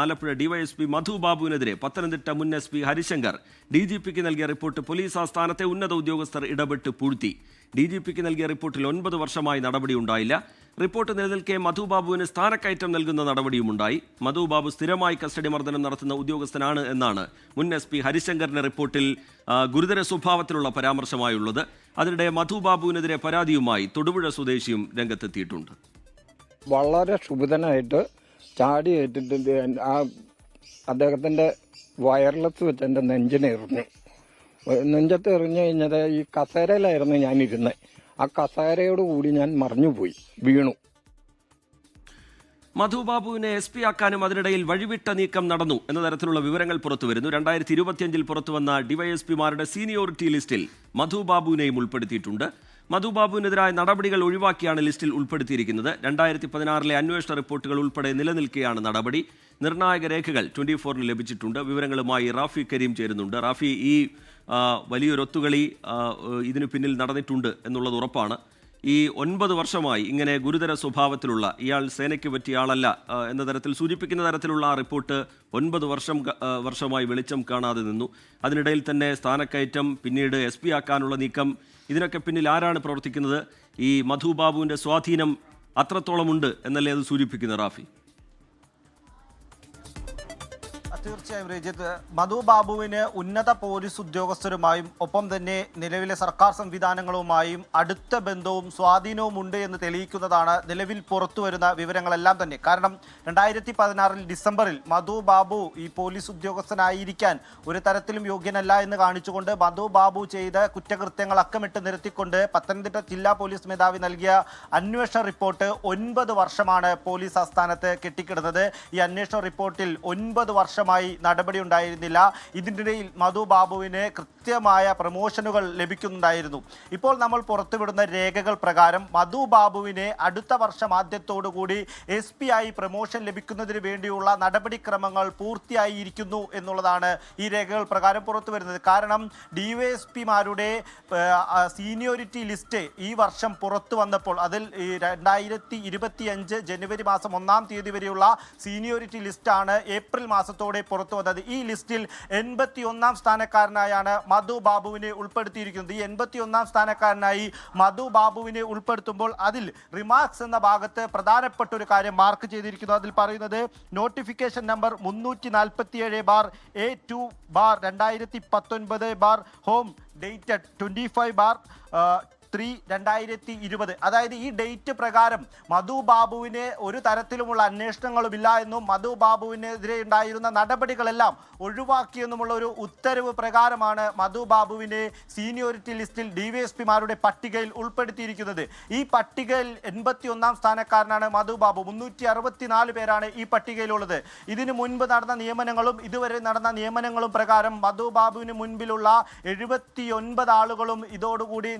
Alappuzha DYSP മധു ബാബുവിനെതിരെ പത്തനംതിട്ട മുൻ S P Harishankar D G പിക്ക് നൽകിയ റിപ്പോർട്ട് പോലീസ് ആസ്ഥാനത്തെ ഉന്നത ഉദ്യോഗസ്ഥർ ഇടപെട്ട് പൂഴ്ത്തി. ഡി ജി പിക്ക് നൽകിയ റിപ്പോർട്ടിൽ ഒൻപത് വർഷമായി നടപടി ഉണ്ടായില്ല. റിപ്പോർട്ട് നിലനിൽക്കെ മധു ബാബുവിന് സ്ഥാനക്കയറ്റം നൽകുന്ന നടപടിയുമുണ്ടായി മധു ബാബു സ്ഥിരമായി കസ്റ്റഡി മർദ്ദനം നടത്തുന്ന ഉദ്യോഗസ്ഥനാണ് എന്നാണ് മുൻ എസ് പി ഹരിശങ്കറിന്റെ റിപ്പോർട്ടിൽ ഗുരുതര സ്വഭാവത്തിലുള്ള പരാമർശമായുള്ളത്. അതിനിടെ മധു ബാബുവിനെതിരെ പരാതിയുമായി തൊടുപുഴ സ്വദേശിയും രംഗത്തെത്തിയിട്ടുണ്ട്. വളരെ ക്ഷുഭിതനായിട്ട് ചാടി ഏറ്റിട്ട് ആ അദ്ദേഹത്തിന്റെ വയർലെസ് വെച്ച് എന്റെ നെഞ്ചിനെ എറിഞ്ഞു നെഞ്ചത്ത് എറിഞ്ഞു കഴിഞ്ഞത് ഈ കസേരയിലായിരുന്നു ഞാൻ ഇരുന്നത് ആ കസേരയോട് കൂടി ഞാൻ മറിഞ്ഞുപോയി വീണു. മധു ബാബുവിനെ എസ് പി ആക്കാനും അതിനിടയിൽ വഴിവിട്ട നീക്കം നടന്നു എന്ന തരത്തിലുള്ള വിവരങ്ങൾ പുറത്തുവരുന്നു രണ്ടായിരത്തി ഇരുപത്തിയഞ്ചിൽ പുറത്തുവന്ന ഡിവൈഎസ്പിമാരുടെ സീനിയോറിറ്റി ലിസ്റ്റിൽ മധു ബാബുവിനെയും ഉൾപ്പെടുത്തിയിട്ടുണ്ട്. മധു ബാബുവിനെതിരായ നടപടികൾ ഒഴിവാക്കിയാണ് ലിസ്റ്റിൽ ഉൾപ്പെടുത്തിയിരിക്കുന്നത്. രണ്ടായിരത്തി പതിനാറിലെ അന്വേഷണ റിപ്പോർട്ടുകൾ ഉൾപ്പെടെ നിലനിൽക്കെയാണ് നടപടി. നിർണായക രേഖകൾ ട്വന്റി ഫോറിന് ലഭിച്ചിട്ടുണ്ട്. വിവരങ്ങളുമായി റാഫി കരീം ചേരുന്നുണ്ട്. റാഫി ഈ വലിയൊരു ഒത്തുകളി ഇതിനു പിന്നിൽ നടന്നിട്ടുണ്ട് എന്നുള്ളത് ഉറപ്പാണ്. ഈ ഒൻപത് വർഷമായി ഇങ്ങനെ ഗുരുതര സ്വഭാവത്തിലുള്ള ഇയാൾ സേനയ്ക്ക് പറ്റിയ ആളല്ല എന്ന തരത്തിൽ സൂചിപ്പിക്കുന്ന തരത്തിലുള്ള ആ റിപ്പോർട്ട് ഒൻപത് വർഷം വർഷമായി വെളിച്ചം കാണാതെ നിന്നു. അതിനിടയിൽ തന്നെ സ്ഥാനക്കയറ്റം പിന്നീട് എസ് പി ആക്കാനുള്ള നീക്കം ഇതിനൊക്കെ പിന്നിൽ ആരാണ് പ്രവർത്തിക്കുന്നത്? ഈ മധു ബാബുവിന്റെ സ്വാധീനം അത്രത്തോളമുണ്ട് എന്നല്ലേ അത് സൂചിപ്പിക്കുന്നത് റാഫി? തീർച്ചയായും രജിത്. മധു ബാബുവിന് ഉന്നത പോലീസ് ഉദ്യോഗസ്ഥരുമായും ഒപ്പം തന്നെ നിലവിലെ സർക്കാർ സംവിധാനങ്ങളുമായും അടുത്ത ബന്ധവും സ്വാധീനവും ഉണ്ട് എന്ന് തെളിയിക്കുന്നതാണ് നിലവിൽ പുറത്തു വരുന്ന വിവരങ്ങളെല്ലാം തന്നെ. കാരണം രണ്ടായിരത്തി പതിനാറിൽ ഡിസംബറിൽ മധു ബാബു ഈ പോലീസ് ഉദ്യോഗസ്ഥനായിരിക്കാൻ ഒരു തരത്തിലും യോഗ്യനല്ല എന്ന് കാണിച്ചുകൊണ്ട് മധു ബാബു ചെയ്ത കുറ്റകൃത്യങ്ങൾ അക്കമിട്ട് നിരത്തിക്കൊണ്ട് പത്തനംതിട്ട ജില്ലാ പോലീസ് മേധാവി നൽകിയ അന്വേഷണ റിപ്പോർട്ട് ഒൻപത് വർഷമാണ് പോലീസ് ആസ്ഥാനത്ത് കെട്ടിക്കിടന്നത്. ഈ അന്വേഷണ റിപ്പോർട്ടിൽ ഒൻപത് വർഷമായി നടപടി ഉണ്ടായിരുന്നില്ല. ഇതിനിടയിൽ മധു ബാബുവിന് കൃത്യമായ പ്രമോഷനുകൾ ലഭിക്കുന്നുണ്ടായിരുന്നു. ഇപ്പോൾ നമ്മൾ പുറത്തുവിടുന്ന രേഖകൾ പ്രകാരം മധു ബാബുവിനെ അടുത്ത വർഷം ആദ്യത്തോടുകൂടി എസ് പി ആയി പ്രമോഷൻ ലഭിക്കുന്നതിന് വേണ്ടിയുള്ള നടപടിക്രമങ്ങൾ പൂർത്തിയായിരിക്കുന്നു എന്നുള്ളതാണ് ഈ രേഖകൾ പ്രകാരം പുറത്തു വരുന്നത് കാരണം ഡിവൈഎസ്പിമാരുടെ സീനിയോറിറ്റി ലിസ്റ്റ് ഈ വർഷം പുറത്തു വന്നപ്പോൾ അതിൽ രണ്ടായിരത്തി ഇരുപത്തി അഞ്ച് ജനുവരി മാസം ഒന്നാം തീയതി വരെയുള്ള സീനിയോറിറ്റി ലിസ്റ്റാണ് ഏപ്രിൽ മാസത്തോടെ പുറത്തു വന്നത്. ഈ ലിസ്റ്റിൽ എൺപത്തി ഒന്നാം സ്ഥാനക്കാരനായാണ് മധു ബാബുവിനെ ഉൾപ്പെടുത്തിയിരിക്കുന്നത്. ഈ എൺപത്തി ഒന്നാം സ്ഥാനക്കാരനായി മധു ബാബുവിനെ ഉൾപ്പെടുത്തുമ്പോൾ അതിൽ റിമാർക്സ് എന്ന ഭാഗത്ത് പ്രധാനപ്പെട്ട ഒരു കാര്യം മാർക്ക് ചെയ്തിരിക്കുന്നു. അതിൽ പറയുന്നത് നോട്ടിഫിക്കേഷൻ നമ്പർ മുന്നൂറ്റി നാൽപ്പത്തിയേഴ് ബാർ എ ടു ബാർ രണ്ടായിരത്തി പത്തൊൻപത് bar home dated twenty five bar three രണ്ടായിരത്തി ഇരുപത്. അതായത് ഈ ഡേറ്റ് പ്രകാരം മധു ബാബുവിന് ഒരു തരത്തിലുമുള്ള അന്വേഷണങ്ങളുമില്ല എന്നും മധു ബാബുവിനെതിരെ ഉണ്ടായിരുന്ന നടപടികളെല്ലാം ഒഴിവാക്കിയെന്നുമുള്ള ഒരു ഉത്തരവ് പ്രകാരമാണ് മധു ബാബുവിനെ സീനിയോറിറ്റി ലിസ്റ്റിൽ ഡിവൈഎസ്പിമാരുടെ പട്ടികയിൽ ഉൾപ്പെടുത്തിയിരിക്കുന്നത്. ഈ പട്ടികയിൽ എൺപത്തി ഒന്നാം സ്ഥാനക്കാരനാണ് മധു ബാബു. മുന്നൂറ്റി അറുപത്തിനാല് പേരാണ് ഈ പട്ടികയിലുള്ളത്. ഇതിനു മുൻപ് നടന്ന നിയമനങ്ങളും ഇതുവരെ നടന്ന നിയമനങ്ങളും പ്രകാരം മധു ബാബുവിന് മുൻപിലുള്ള എഴുപത്തി ഒൻപത് ആളുകളും ഇതോടുകൂടി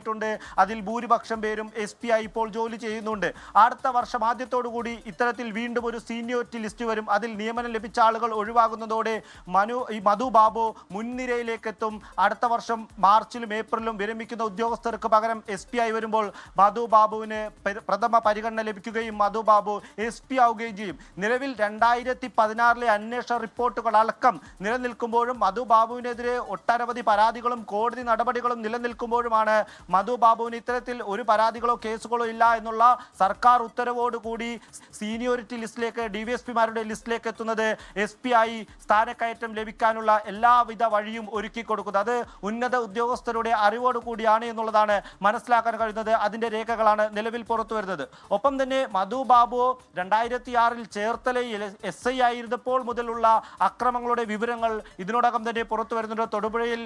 നിയമിതരായിട്ടുണ്ട് അതിൽ ഭൂരിപക്ഷം പേരും എസ് പി ആയി ഇപ്പോൾ ജോലി ചെയ്യുന്നുണ്ട്. അടുത്ത വർഷം ആദ്യത്തോടുകൂടി ഇത്തരത്തിൽ വീണ്ടും ഒരു സീനിയോറിറ്റി ലിസ്റ്റ് വരും. അതിൽ നിയമനം ലഭിച്ച ആളുകൾ ഒഴിവാകുന്നതോടെ മനു ഈ മധു ബാബു മുൻനിരയിലേക്ക് എത്തും അടുത്ത വർഷം മാർച്ചിലും ഏപ്രിലും വിരമിക്കുന്ന ഉദ്യോഗസ്ഥർക്ക് പകരം എസ് പി ആയി വരുമ്പോൾ മധു ബാബുവിന് പ്രഥമ പരിഗണന ലഭിക്കുകയും മധു ബാബു എസ് പി ആവുകയും ചെയ്യും. നിലവിൽ രണ്ടായിരത്തി പതിനാറിലെ അന്വേഷണ റിപ്പോർട്ടുകൾ അടക്കം നിലനിൽക്കുമ്പോഴും മധു ബാബുവിനെതിരെ ഒട്ടനവധി പരാതികളും കോടതി നടപടികളും നിലനിൽക്കുമ്പോഴുമാണ് മധു ബാബുവിന് ഇത്തരത്തിൽ ഒരു പരാതികളോ കേസുകളോ ഇല്ല എന്നുള്ള സർക്കാർ ഉത്തരവോട് കൂടി സീനിയോറിറ്റി ലിസ്റ്റിലേക്ക് ഡി വി എസ് പിമാരുടെ ലിസ്റ്റിലേക്ക് എത്തുന്നത് എസ് പി ആയി സ്ഥാനക്കയറ്റം ലഭിക്കാനുള്ള എല്ലാവിധ വഴിയും ഒരുക്കി കൊടുക്കുന്നത്. അത് ഉന്നത ഉദ്യോഗസ്ഥരുടെ അറിവോട് കൂടിയാണ് എന്നുള്ളതാണ് മനസ്സിലാക്കാൻ കഴിയുന്നത്. അതിന്റെ രേഖകളാണ് നിലവിൽ പുറത്തു വരുന്നത്. ഒപ്പം തന്നെ മധു ബാബു രണ്ടായിരത്തി ആറിൽ ചേർത്തലയിൽ എസ് ഐ ആയിരുന്നപ്പോൾ മുതലുള്ള അക്രമങ്ങളുടെ വിവരങ്ങൾ ഇതിനോടകം തന്നെ പുറത്തു വരുന്നുണ്ട്. തൊടുപുഴയിൽ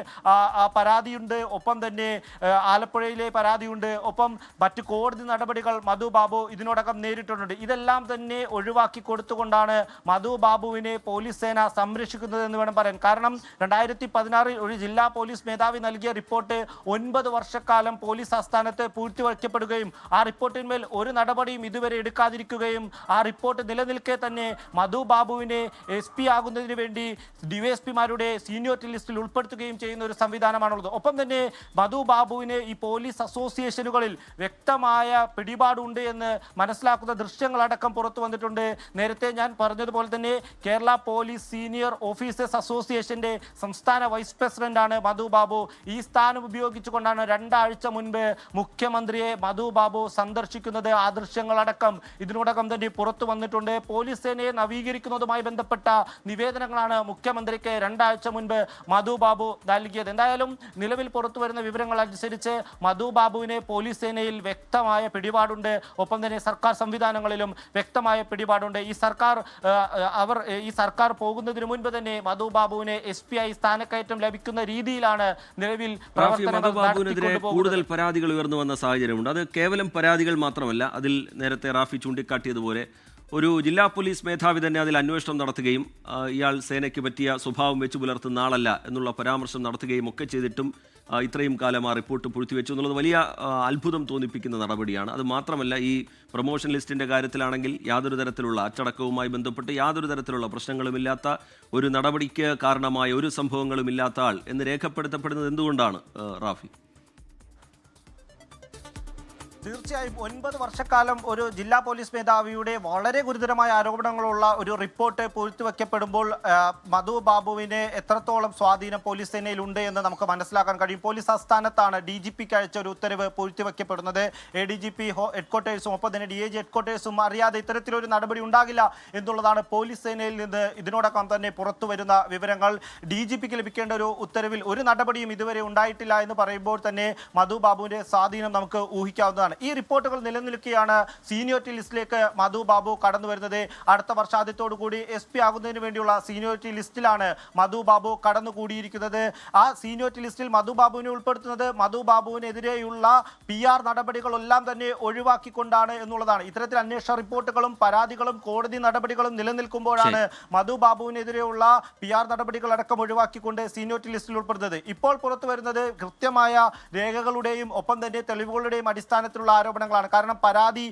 പരാതിയുണ്ട്. ഒപ്പം തന്നെ ആ, ആലപ്പുഴയിലെ പരാതിയുണ്ട്. ഒപ്പം മറ്റ് കോടതി നടപടികൾ മധു ബാബു ഇതിനോടകം നേരിട്ടിട്ടുണ്ട്. ഇതെല്ലാം തന്നെ ഒഴിവാക്കി കൊടുത്തുകൊണ്ടാണ് മധു ബാബുവിനെ പോലീസ് സേന സംരക്ഷിക്കുന്നത് എന്ന് വേണം പറയാൻ. കാരണം രണ്ടായിരത്തി പതിനാറിൽ ഒരു ജില്ലാ പോലീസ് മേധാവി നൽകിയ റിപ്പോർട്ട് ഒൻപത് വർഷക്കാലം പോലീസ് ആസ്ഥാനത്ത് പൂഴ്ത്തിവയ്ക്കപ്പെടുകയും ആ റിപ്പോർട്ടിന്മേൽ ഒരു നടപടിയും ഇതുവരെ എടുക്കാതിരിക്കുകയും ആ റിപ്പോർട്ട് നിലനിൽക്കെ തന്നെ മധു ബാബുവിനെ എസ് പി ആകുന്നതിന് വേണ്ടി ഡിവൈഎസ്പിമാരുടെ സീനിയോറിറ്റി ലിസ്റ്റിൽ ഉൾപ്പെടുത്തുകയും ചെയ്യുന്ന ഒരു സംവിധാനമാണുള്ളത്. ഒപ്പം തന്നെ മധു ബാബുവിന് ഈ പോലീസ് അസോസിയേഷനുകളിൽ വ്യക്തമായ പിടിപാടുണ്ട് എന്ന് മനസ്സിലാക്കുന്ന ദൃശ്യങ്ങളടക്കം പുറത്തു വന്നിട്ടുണ്ട്. നേരത്തെ ഞാൻ പറഞ്ഞതുപോലെ തന്നെ കേരള പോലീസ് സീനിയർ ഓഫീസേഴ്സ് അസോസിയേഷന്റെ സംസ്ഥാന വൈസ് പ്രസിഡന്റാണ് മധു ബാബു. ഈ സ്ഥാനം ഉപയോഗിച്ചുകൊണ്ടാണ് രണ്ടാഴ്ച മുൻപ് മുഖ്യമന്ത്രിയെ മധു ബാബു സന്ദർശിക്കുന്നത്. ആ ദൃശ്യങ്ങളടക്കം ഇതിനോടകം തന്നെ പുറത്തു വന്നിട്ടുണ്ട്. പോലീസ് സേനയെ നവീകരിക്കുന്നതുമായി ബന്ധപ്പെട്ട നിവേദനങ്ങളാണ് മുഖ്യമന്ത്രിക്ക് രണ്ടാഴ്ച മുൻപ് മധു ബാബു നൽകിയത്. എന്തായാലും നിലവിൽ പുറത്തു വരുന്ന വിവരങ്ങൾ അനുസരിച്ച് മധു ബാബുവിനെ പോലീസ് സേനയിൽ വ്യക്തമായ പിടിപാടുണ്ട്. ഒപ്പം തന്നെ സർക്കാർ സംവിധാനങ്ങളിലും വ്യക്തമായ പിടിപാടുണ്ട്. ഈ സർക്കാർ അവർ ഈ സർക്കാർ പോകുന്നതിന് മുൻപ് തന്നെ മധു ബാബുവിനെ എസ് പി ഐ സ്ഥാനക്കയറ്റം ലഭിക്കുന്ന രീതിയിലാണ് നിലവിൽ കൂടുതൽ പരാതികൾ ഉയർന്നു വന്ന സാഹചര്യമുണ്ട്. അത് കേവലം പരാതികൾ മാത്രമല്ല അതിൽ നേരത്തെ റാഫി ചൂണ്ടിക്കാട്ടിയതുപോലെ ഒരു ജില്ലാ പോലീസ് മേധാവി തന്നെ അതിൽ അന്വേഷണം നടത്തുകയും ഇയാൾ സേനയ്ക്ക് പറ്റിയ സ്വഭാവം വെച്ചു പുലർത്തുന്ന ആളല്ല എന്നുള്ള പരാമർശം നടത്തുകയും ഒക്കെ ചെയ്തിട്ടും ഇത്രയും കാലം ആ റിപ്പോർട്ട് പൂഴ്ത്തിവെച്ചു എന്നുള്ളത് വലിയ അത്ഭുതം തോന്നിപ്പിക്കുന്ന നടപടിയാണ്. അത് മാത്രമല്ല ഈ പ്രൊമോഷൻ ലിസ്റ്റിന്റെ കാര്യത്തിലാണെങ്കിൽ യാതൊരു തരത്തിലുള്ള അച്ചടക്കവുമായി ബന്ധപ്പെട്ട് യാതൊരു തരത്തിലുള്ള പ്രശ്നങ്ങളുമില്ലാത്ത ഒരു നടപടിക്ക് കാരണമായ ഒരു സംഭവങ്ങളും ഇല്ലാത്ത ആൾ എന്ന് രേഖപ്പെടുത്തപ്പെടുന്നത് എന്തുകൊണ്ടാണ് റാഫി? തീർച്ചയായും ഒൻപത് വർഷക്കാലം ഒരു ജില്ലാ പോലീസ് മേധാവിയുടെ വളരെ ഗുരുതരമായ ആരോപണങ്ങളുള്ള ഒരു റിപ്പോർട്ട് പൊഴുത്തു വയ്ക്കപ്പെടുമ്പോൾ മധു ബാബുവിന് എത്രത്തോളം സ്വാധീനം പോലീസ് സേനയിലുണ്ട് എന്ന് നമുക്ക് മനസ്സിലാക്കാൻ കഴിയും. പോലീസ് ആസ്ഥാനത്താണ് ഡി ജി പിക്ക് അയച്ച ഒരു ഉത്തരവ് പൂഴ്ത്തിവെക്കപ്പെടുന്നത്. എ ഡി ജി പി ഹെഡ്ക്വാർട്ടേഴ്സും ഒപ്പം തന്നെ ഡി എ ജി ഹെഡ്ക്വാർട്ടേഴ്സും അറിയാതെ ഇത്തരത്തിലൊരു നടപടി ഉണ്ടാകില്ല എന്നുള്ളതാണ് പോലീസ് സേനയിൽ നിന്ന് ഇതിനോടൊപ്പം തന്നെ പുറത്തു വരുന്ന വിവരങ്ങൾ. ഡി ജി പിക്ക് ലഭിക്കേണ്ട ഒരു ഉത്തരവിൽ ഒരു നടപടിയും ഇതുവരെ ഉണ്ടായിട്ടില്ല എന്ന് പറയുമ്പോൾ തന്നെ മധു ബാബുവിന്റെ സ്വാധീനം നമുക്ക് ഊഹിക്കാവുന്നതാണ്. ഈ റിപ്പോർട്ടുകൾ നിലനിൽക്കുകയാണ് സീനിയോറിറ്റി ലിസ്റ്റിലേക്ക് മധു ബാബു കടന്നു വരുന്നത്. അടുത്ത വർഷാദ്യത്തോടു കൂടി എസ് പി ആകുന്നതിന് വേണ്ടിയുള്ള സീനിയോറിറ്റി ലിസ്റ്റിലാണ് മധു ബാബു കടന്നുകൂടിയിരിക്കുന്നത് ആ സീനിയോറിറ്റി ലിസ്റ്റിൽ മധു ബാബുവിനെ ഉൾപ്പെടുത്തുന്നത് മധു ബാബുവിനെതിരെയുള്ള പി ആർ നടപടികളെല്ലാം തന്നെ ഒഴിവാക്കിക്കൊണ്ടാണ് എന്നുള്ളതാണ്. ഇത്തരത്തിൽ അന്വേഷണ റിപ്പോർട്ടുകളും പരാതികളും കോടതി നടപടികളും നിലനിൽക്കുമ്പോഴാണ് മധു ബാബുവിനെതിരെയുള്ള പി ആർ നടപടികളടക്കം ഒഴിവാക്കിക്കൊണ്ട് സീനിയോറിറ്റി ലിസ്റ്റിൽ ഉൾപ്പെടുന്നത്. ഇപ്പോൾ പുറത്തു വരുന്നത് കൃത്യമായ രേഖകളുടെയും ഒപ്പം തന്നെ തെളിവുകളുടെയും അടിസ്ഥാനത്തിലുള്ള ആരോപണങ്ങളാണ്. കാരണം പരാതി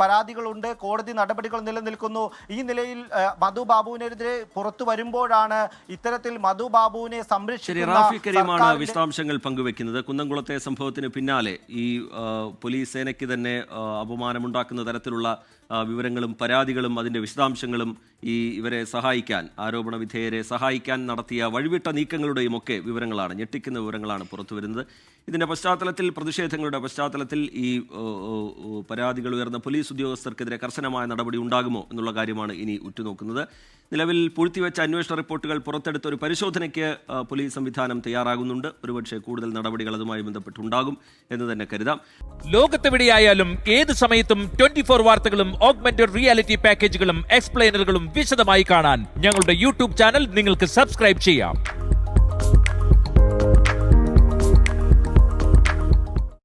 പരാതികളുണ്ട് കോടതി നടപടികൾ നിലനിൽക്കുന്നു. ഈ നിലയിൽ മധു ബാബുവിനെതിരെ പുറത്തു വരുമ്പോഴാണ് ഇത്തരത്തിൽ മധു ബാബുവിനെ സംരക്ഷിക്കുന്ന വിശദാംശങ്ങൾ പങ്കുവെക്കുന്നത്. കുന്നംകുളത്തെ സംഭവത്തിന് പിന്നാലെ ഈ പോലീസ് സേനയ്ക്ക് തന്നെ അപമാനമുണ്ടാക്കുന്ന തരത്തിലുള്ള വിവരങ്ങളും പരാതികളും അതിന്റെ വിശദാംശങ്ങളും ഈ ഇവരെ സഹായിക്കാൻ ആരോപണ വിധേയരെ സഹായിക്കാൻ നടത്തിയ വഴിവിട്ട നീക്കങ്ങളുടെയും ഒക്കെ വിവരങ്ങളാണ് ഞെട്ടിക്കുന്ന വിവരങ്ങളാണ് പുറത്തു വരുന്നത്. ഇതിന്റെ പശ്ചാത്തലത്തിൽ പ്രതിഷേധങ്ങളുടെ പശ്ചാത്തലത്തിൽ ഈ പരാതികൾ ഉയർന്ന പോലീസ് ഉദ്യോഗസ്ഥർക്കെതിരെ കർശനമായ നടപടി ഉണ്ടാകുമോ എന്നുള്ള കാര്യമാണ് ഇനി ഉറ്റുനോക്കുന്നത്. നിലവിൽ പൂഴ്ത്തിവെച്ച അന്വേഷണ റിപ്പോർട്ടുകൾ പുറത്തെടുത്ത ഒരു പരിശോധനയ്ക്ക് പോലീസ് സംവിധാനം തയ്യാറാകുന്നുണ്ട്. ഒരുപക്ഷെ കൂടുതൽ നടപടികൾ അതുമായി ബന്ധപ്പെട്ടുണ്ടാകും എന്ന് തന്നെ കരുതാം. ലോകത്തെവിടെയായാലും ഏത് സമയത്തും ട്വന്റി ഫോർ വാർത്തകളും ഓഗ്മെന്റഡ് റിയാലിറ്റി പാക്കേജുകളും എക്സ്പ്ലെയിനറുകളും വിശദമായി കാണാൻ ഞങ്ങളുടെ യൂട്യൂബ് ചാനൽ നിങ്ങൾക്ക് സബ്സ്ക്രൈബ് ചെയ്യാം.